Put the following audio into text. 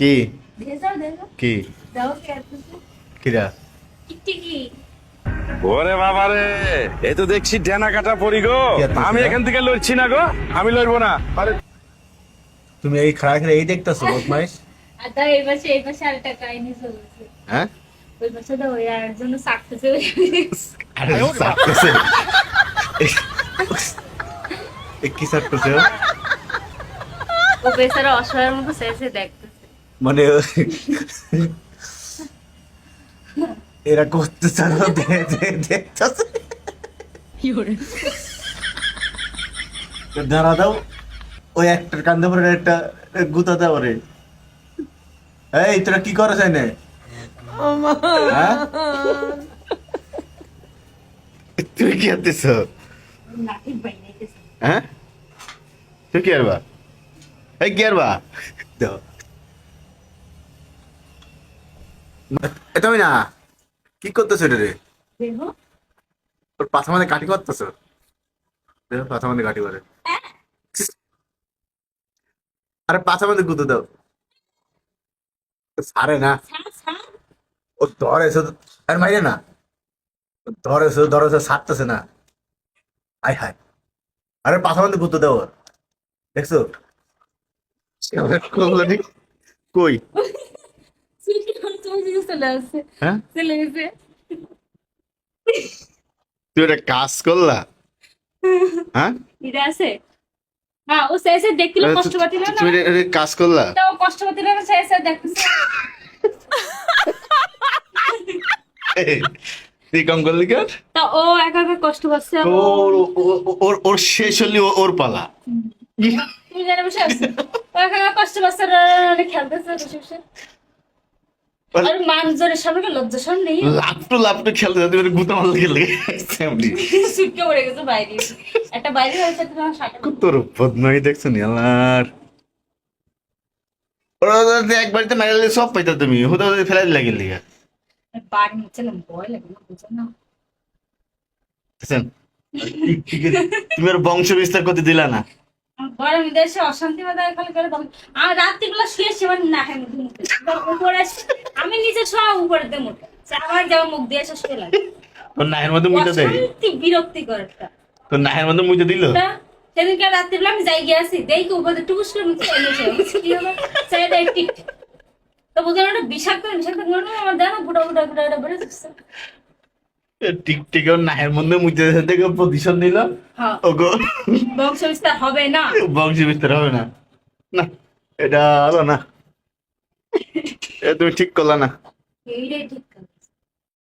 কি? কি? দাও কে আসতেছে কিরা? ওরে বাবা রে এ তো দেখছি ডেনা কাটা পড়ি গো। আমি এখান থেকে লড়ছি না গো আমি লড়বো না। আরে তুমি এই খাড়া খাড়া এই দেখতেছো বদমাইশ? আর দাও এই পাশে এই পাশে কাহিনী চলছে। হ্যাঁ? ওই পাশে দাও ওই আর জন্য চাকতেছে আরে সাপতেছে এ কি সাপতেছে ও বেচারা অসহায়ের মতো শেষে দেখতেছে। মানে এরা করতে চালো দেখতেছে দাঁড়া দাও। ওই একটার কান্দে পরে একটা গুতা দাও রে এই তোরা কি করো চাই না হ্যাঁ? তুই কি নাকি হ্যাঁ? তুই কি আরবা এই কি আরবা দাও। এ তুমি না কি করতেছো এটা রে? তোর পাথা মানে কাটি করতেছো? দেখো পাথা মানে কাটি করে। আরে পাথা মানে গুঁতো দাও। সারে না। ও ধরে শুধু আরে মাইরে না। ধরে শুধু ধরে সারতেছে না। আয় হায়। আরে পাথা মানে গুঁতো দাও। দেখছ? কই? হ্যাঁ? তুই একটা কাজ করলা? হ্যাঁ? এটা আছে হ্যাঁ ও শেষে দেখছিল কষ্ট পাচ্ছিল না তুমি কাজ করলা? তা কষ্ট পাচ্ছিল না শেষে দেখতেছে তুই কম করলি কেন তা ও একা একা কষ্ট পাচ্ছে ওর ও- ও- ওর ওর শেষ হলি ও- ওর পালা। তুমি জানে বসে আছে ও একা একা কষ্ট পাচ্ছে আর আর খেলতেছে বসে বসে। আর মানুষজনের সামনে কি লজ্জা লাপটু লাপটু খেলতে যাতে গুতা মারলে গেলে সুটকে পড়ে গেছে বাইরে। একটা বাইরে হয়েছে তোর বদমাই দেখছ নি আল্লাহর। ওরা এক বাড়িতে মাইলে সব পাইতা তুমি হুদা হুদা ফেলাই লাগিল লিগা? বাড়ি নিচ্ছে না ভয় লাগে না বুঝো না। বুঝছেন? ঠিক- ঠিক আছে। তুমি আর বংশ বিস্তার করতে দিলা না। গরম দেশে অশান্তি বাদা খালি করে তখন। আর রাত্রিবেলা শুয়ে সে মানে না হ্যাঁ মুখে উপরে আমি নিচে শোয়া উপরে দিয়ে মুখে আমার যেমন মুখ দিয়ে এসে শুয়ে লাগে তোর নাহের মধ্যে মুইতে দেয় অশান্তি বিরক্তিকর একটা। তোর নাহের মধ্যে মুইতে দিল? সেদিনকে রাত্রিবেলা আমি যাই গিয়ে আসি দেখি উপরে টুকুস করে মুখে কি হলো সেটা ঠিক তো বুঝলাম একটা বিষাক্ত বিষাক্ত মনে আমার দেখো বুড়া বুড়া বুড়া বেড়ে যাচ্ছে টিক টিক ওর নাহের মধ্যে মুইতে থেকে প্রতিশোধ নিল ওগো। বংশ বিস্তার হবে না? বংশ বিস্তার হবে না। না এটা হলো না। এ তুমি ঠিক করলা না। এইটাই ঠিক।